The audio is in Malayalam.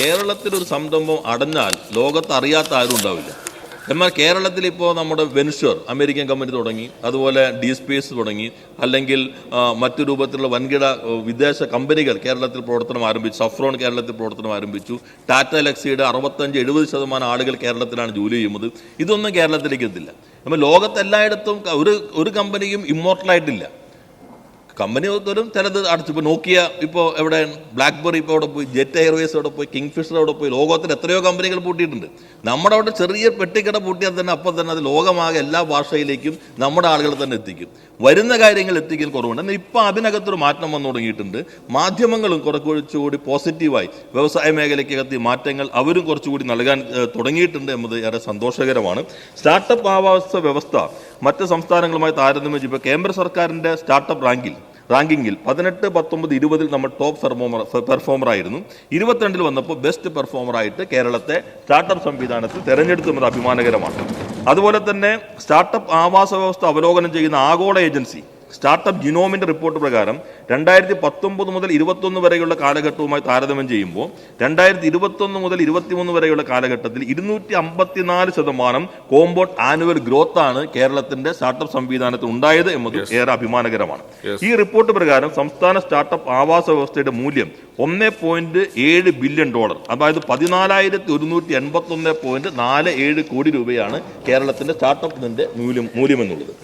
കേരളത്തിൽ ഒരു സംരംഭം അടഞ്ഞാൽ ലോകത്ത് അറിയാത്ത ആരും ഉണ്ടാവില്ല എന്നാൽ കേരളത്തിൽ ഇപ്പോൾ നമ്മുടെ വെൻഷർ അമേരിക്കൻ കമ്പനി തുടങ്ങി അതുപോലെ ഡി സ്പേസ് തുടങ്ങി അല്ലെങ്കിൽ മറ്റു രൂപത്തിലുള്ള വൻകിട വിദേശ കമ്പനികൾ കേരളത്തിൽ പ്രവർത്തനം ആരംഭിച്ചു സഫ്രോൺ കേരളത്തിൽ പ്രവർത്തനം ആരംഭിച്ചു. ടാറ്റ ലക്സിയുടെ അറുപത്തഞ്ച് എഴുപത് ശതമാനം ആളുകൾ കേരളത്തിലാണ് ജോലി ചെയ്യുന്നത്. ഇതൊന്നും കേരളത്തിലേക്ക് എത്തില്ല. അപ്പോൾ ലോകത്തെല്ലായിടത്തും ഒരു ഒരു കമ്പനിയും ഇമ്മോർട്ടലായിട്ടില്ല. കമ്പനി ഒരു ചിലത് അടച്ചു. ഇപ്പോൾ നോക്കിയ ഇപ്പോൾ എവിടെ ബ്ലാക്ക്ബെറി ഇപ്പോൾ അവിടെ പോയി ജെറ്റ് എയർവേസ് അവിടെ പോയി കിങ് ഫിഷർ അവിടെ പോയി ലോകത്തിൽ എത്രയോ കമ്പനികൾ പൂട്ടിയിട്ടുണ്ട്. നമ്മുടെ അവിടെ ചെറിയ പെട്ടിക്കട പൂട്ടിയാൽ തന്നെ അപ്പം തന്നെ അത് ലോകമാകെ എല്ലാ ഭാഷയിലേക്കും നമ്മുടെ ആളുകൾ തന്നെ എത്തിക്കും. വരുന്ന കാര്യങ്ങൾ എത്തിക്കൽ കുറവുണ്ട്. എന്നാൽ ഇപ്പം അതിനകത്തൊരു മാറ്റം വന്നു തുടങ്ങിയിട്ടുണ്ട്. മാധ്യമങ്ങളും കുറച്ചുകൂടി പോസിറ്റീവായി. വ്യവസായ മേഖലയ്ക്കകത്ത് മാറ്റങ്ങൾ അവരും കുറച്ചുകൂടി നൽകാൻ തുടങ്ങിയിട്ടുണ്ട് എന്നത് ഏറെ സന്തോഷകരമാണ്. സ്റ്റാർട്ടപ്പ് ആവാസ വ്യവസ്ഥ മറ്റ് സംസ്ഥാനങ്ങളുമായി താരതമ്യം ചെയ്യുമ്പോൾ കേന്ദ്ര സർക്കാരിന്റെ സ്റ്റാർട്ടപ്പ് റാങ്കിൽ റാങ്കിങ്ങിൽ പതിനെട്ട് പത്തൊമ്പത് ഇരുപതിൽ നമ്മൾ ടോപ്പ് പെർഫോമർ പെർഫോമർ ആയിരുന്നു. ഇരുപത്തിരണ്ടിൽ വന്നപ്പോൾ ബെസ്റ്റ് പെർഫോമറായിട്ട് കേരളത്തെ സ്റ്റാർട്ടപ്പ് സംവിധാനത്തിൽ തെരഞ്ഞെടുത്തുന്നത് അഭിമാനകരമാണ്. അതുപോലെ തന്നെ സ്റ്റാർട്ടപ്പ് ആവാസ വ്യവസ്ഥ അവലോകനം ചെയ്യുന്ന ആഗോള ഏജൻസി സ്റ്റാർട്ടപ്പ് ജിനോമിന്റെ റിപ്പോർട്ട് പ്രകാരം രണ്ടായിരത്തി പത്തൊമ്പത് മുതൽ ഇരുപത്തൊന്ന് വരെയുള്ള കാലഘട്ടവുമായി താരതമ്യം ചെയ്യുമ്പോൾ രണ്ടായിരത്തി ഇരുപത്തൊന്ന് മുതൽ ഇരുപത്തിമൂന്ന് വരെയുള്ള കാലഘട്ടത്തിൽ ഇരുന്നൂറ്റി അമ്പത്തിനാല് ശതമാനം കോമ്പോട്ട് ആനുവൽ ഗ്രോത്ത് ആണ് കേരളത്തിന്റെ സ്റ്റാർട്ടപ്പ് സംവിധാനത്തിൽ ഉണ്ടായത് എന്നത് ഏറെ അഭിമാനകരമാണ്. ഈ റിപ്പോർട്ട് പ്രകാരം സംസ്ഥാന സ്റ്റാർട്ടപ്പ് ആവാസ വ്യവസ്ഥയുടെ മൂല്യം ഒന്ന് പോയിന്റ് ഏഴ് ബില്യൺ ഡോളർ അതായത് പതിനാലായിരത്തി ഒരുന്നൂറ്റി എൺപത്തി ഒന്ന് പോയിന്റ് നാല് ഏഴ് കോടി രൂപയാണ് കേരളത്തിന്റെ സ്റ്റാർട്ടപ്പിന്റെ മൂല്യം മൂല്യം എന്നുള്ളത്